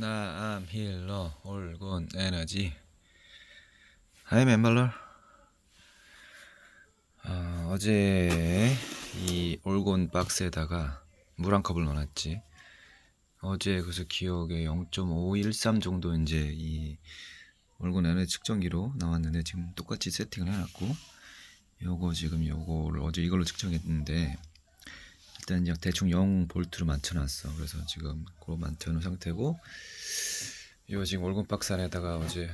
나암 힐러 올곤 에너지. 하이 맨발러 아, 어제 이 올곤 박스에다가 물 한 컵을 넣어놨지. 어제 그래서 기억에 0.513 정도 이제 이 올곤 에너지 측정기로 나왔는데 지금 똑같이 세팅을 해놨고 요거 지금 요거를 어제 이걸로 측정했는데 일단 이제 대충 0 볼트로 맞춰놨어. 그래서 지금 그거 맞춰놓은 상태고 이거 지금 올곤 박스 안에다가 어제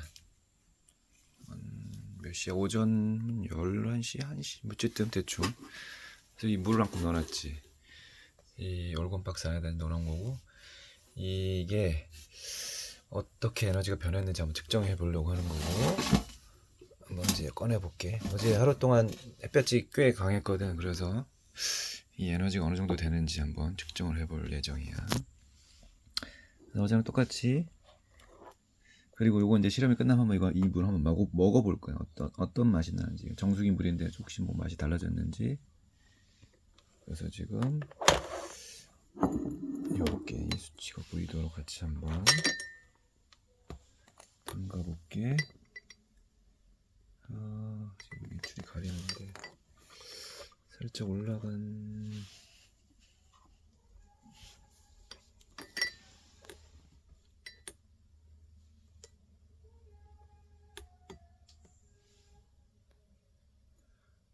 한몇 시야? 오전 11시, 1시 어쨌든 대충 그래서 이 물을 한컵 넣어놨지. 이 올곤 박스 안에다 넣어놓은 거고 이게 어떻게 에너지가 변했는지 한번 측정해 보려고 하는 거고 한번 이제 꺼내 볼게. 어제 하루 동안 햇볕이 꽤 강했거든. 그래서 이 에너지가 어느 정도 되는지 한번 측정을 해볼 예정이야. 어제랑 똑같이 그리고 요거 이제 실험이 끝나면 이거 이 물 한번 먹어 먹어볼 거야. 어떤 어떤 맛이 나는지 정수기 물인데 혹시 뭐 맛이 달라졌는지. 그래서 지금 요렇게 이 수치가 보이도록 같이 한번 담가 볼게. 아 지금 밑줄이 가리는데. 살짝 올라간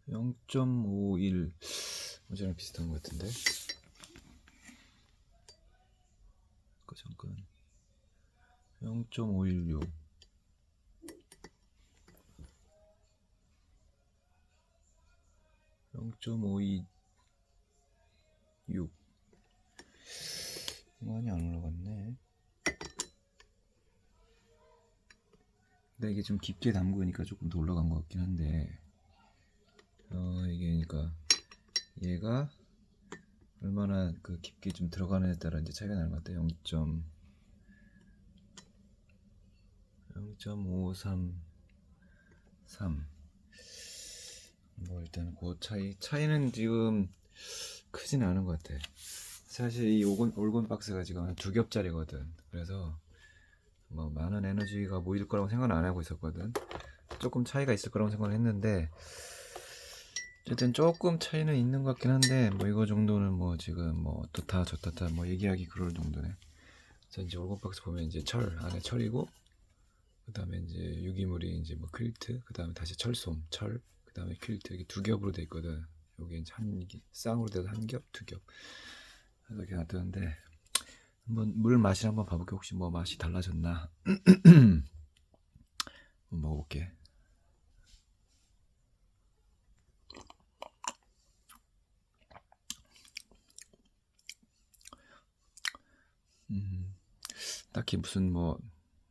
(0.51) 어제랑 비슷한 것 같은데? 아까 잠깐. (0.516) 0.526 많이 안 올라갔네. 근데 이게 좀 깊게 담그니까 조금 더 올라간 것 같긴 한데. 어 이게 그러니까 얘가 얼마나 그 깊게 좀 들어가느냐에 따라 이제 차이가 나는 것 같아 0. 0.533뭐 일단 그 차이 차이는 지금 크진 않은 것 같아. 사실 이 오곤 올곤 박스가 지금 한 두 겹짜리거든. 그래서 뭐 많은 에너지가 모일 거라고 생각은 안 하고 있었거든. 조금 차이가 있을 거라고 생각을 했는데 어쨌든 조금 차이는 있는 것 같긴 한데 뭐 이거 정도는 뭐 지금 뭐 어떻다 저떻다 뭐 얘기하기 그럴 정도네. 자 이제 올곤 박스 보면 이제 철 안에 철이고 그 다음에 이제 유기물이 이제 뭐 퀼트 그 다음에 다시 철솜 철 그 다음에 퀼트 이게 두 겹으로 돼 있거든. 여기 이제 한 개, 쌍으로 돼서 한 겹, 두 겹. 이렇게 놔두는데 한번 물 맛을 한번 봐볼게. 혹시 뭐 맛이 달라졌나? 한번 먹어볼게. 음, 딱히 무슨 뭐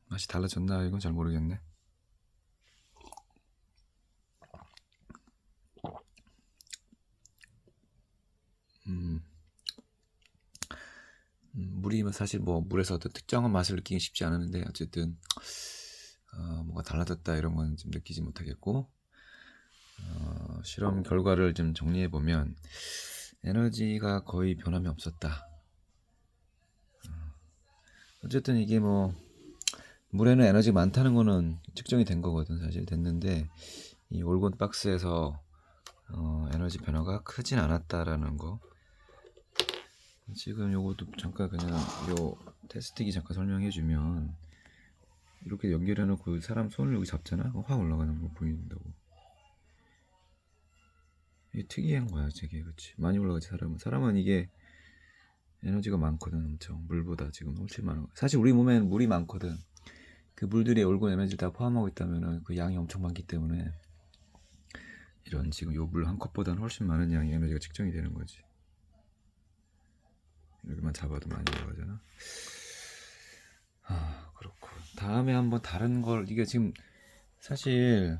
맛이 달라졌나 이건 잘 모르겠네. 음, 음, 물이면 사실 뭐 물에서 어떤 특정한 맛을 느끼기 쉽지 않았는데 어쨌든 어, 뭔가 달라졌다 이런 건 좀 느끼지 못하겠고 어, 실험 결과를 좀 정리해 보면 에너지가 거의 변함이 없었다. 어, 어쨌든 이게 뭐 물에는 에너지가 많다는 거는 측정이 된 거거든 사실 됐는데 이 올곤 박스에서 어, 에너지 변화가 크진 않았다라는 거 지금 요것도 잠깐 그냥 요 테스트기 잠깐 설명해 주면 이렇게 연결해 놓고 사람 손을 여기 잡잖아? 확 올라가는 거 보인다고. 이게 특이한 거야 저게. 그렇지 많이 올라가지 사람은. 사람은 이게 에너지가 많거든 엄청. 물보다 지금 훨씬 거. 사실 우리 몸에는 물이 많거든. 그 물들이 올곤 에너지를 다 포함하고 있다면은 그 양이 엄청 많기 때문에 이런 지금 요 물 한 컵보다는 훨씬 많은 양의 에너지가 측정이 되는 거지 여기만 잡아도 많이 올라가잖아. 아 그렇고 다음에 한번 다른 걸 이게 지금 사실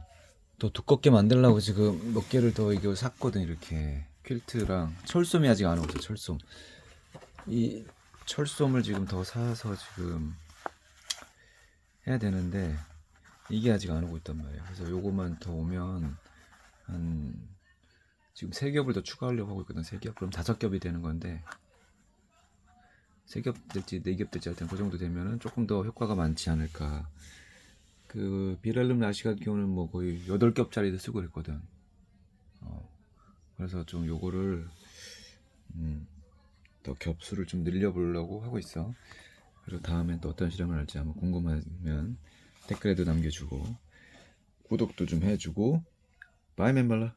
더 두껍게 만들려고 지금 몇 개를 더 이거 샀거든 이렇게. 퀼트랑 철솜이 아직 안 오죠 철솜. 이 철솜을 지금 더 사서 지금 해야 되는데 이게 아직 안 오고 있단 말이야. 그래서 요거만 더 오면 한 지금 세 겹을 더 추가하려고 하고 있거든 세 겹. 그럼 다섯 겹이 되는 건데 세 겹 될지 네 겹 될지 하여튼 그 정도 되면은 조금 더 효과가 많지 않을까. 그 비랄름 라시 같은 경우는 뭐 거의 여덟 겹짜리도 쓰고 그랬거든. 어, 그래서 좀 요거를 음, 더 겹수를 좀 늘려보려고 하고 있어. 그리고 다음엔 또 어떤 실험을 할지 한번 궁금하면 댓글에도 남겨주고 구독도 좀 해주고 바이 맨 발라